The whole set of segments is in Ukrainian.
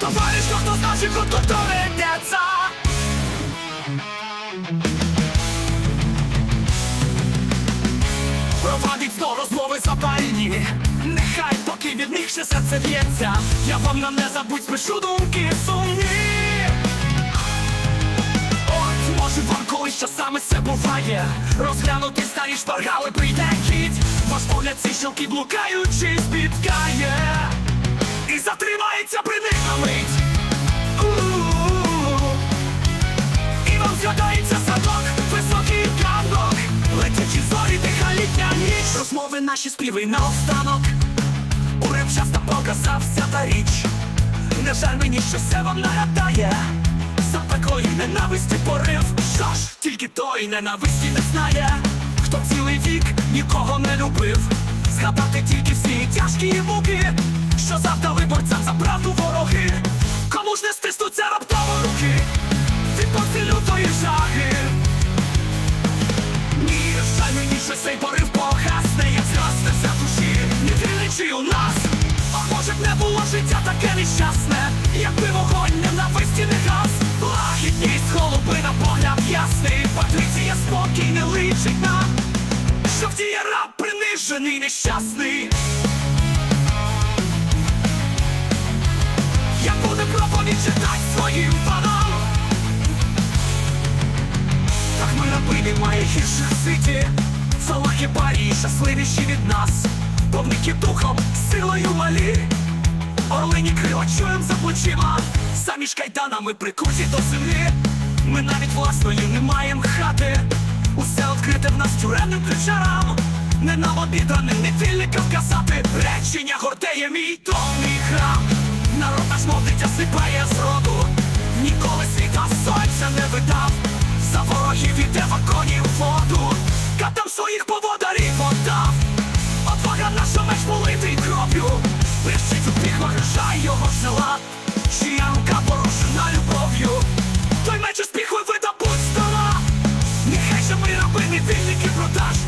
Товариш, хто з наших культури йдеться Провадить сто розмови запальні. Нехай поки від них ще серце б'ється. Я вам на не забудь спишу думки сумні. От, може вам колись часами це буває. Розглянути старі шпаргали прийде кіт. Ваш погляд ці щілки блукаючи спіткає затримається при них. На мить. І вам згадається садок, високий камок Летячі зорі, тиха літня ніч. Розмови наші співи наостанок Уривчаста показався та річ. Не жаль мені, що все вам нагадає. Запеклої ненависті порив. Що ж, тільки той ненависті не знає. Хто цілий вік нікого не любив Згадати тільки всі тяжкі муки Що завдали борцям за правду вороги Кому ж не стиснуться раптово руки Від порції лютої жаги ні, жаль мені, що цей порив погасне, як згасне вся душі, не криличі у нас. А може б не було життя таке нещасне, якби вогонь ненависті не гас. Лагідність, голубина, погляд ясний, Патриція спокій не личить нам, що вдіє раб принижений, нещасний. Як буде проповідь читать своїм панам. Так ми раби немає гірших світі. Салахи парі щасливіші від нас. Повники духом, силою малі. Орлині крила чуєм за плечима. Самі ж кайданами прикуті до землі. Ми навіть власної не маєм хати. Усе відкрите в нас тюремним ключарам Не нам обіданим, не тільки вказати Речення гордеє мій томний храм. Народ наш мов сипає з роду. Ніколи світа сонця не видав. За ворогів іде вагонів воду. Катам своїх поводарів отдав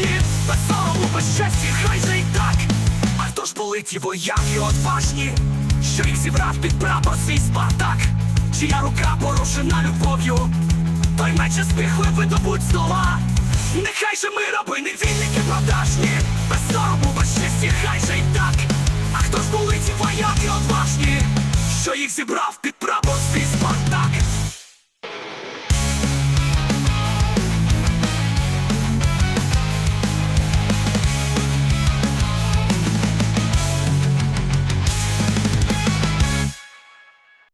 продажні Без сорому, без честі, хай же й так. А хто ж болить і вояки odważні Що їх зібрав під прапор свій спартак? Чия рука порушена любов'ю Той меч із піхви видобуть стола Нехай же ми раби невільники продажні. Без сорому, без честі, хай же й так. А хто ж болить і вояки odważні Що їх зібрав під